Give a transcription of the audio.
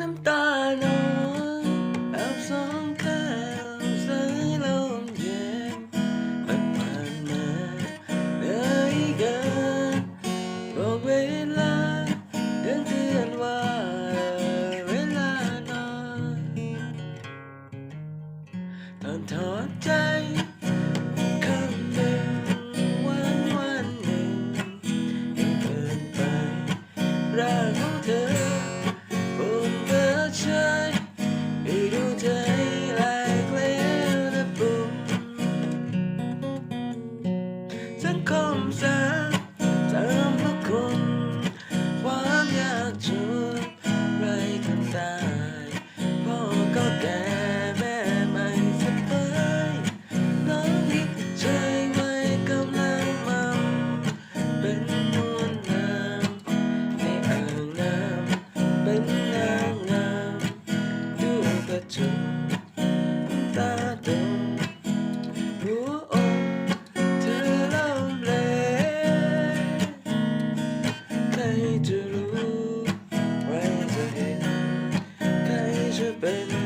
น้ำตาน้องเอาสองข้างใส่ลมเย็นมันผ่านมาได้กันบอกเวลาเดินเตือนว่าเวลานอนตอนถอดใจ and comes and been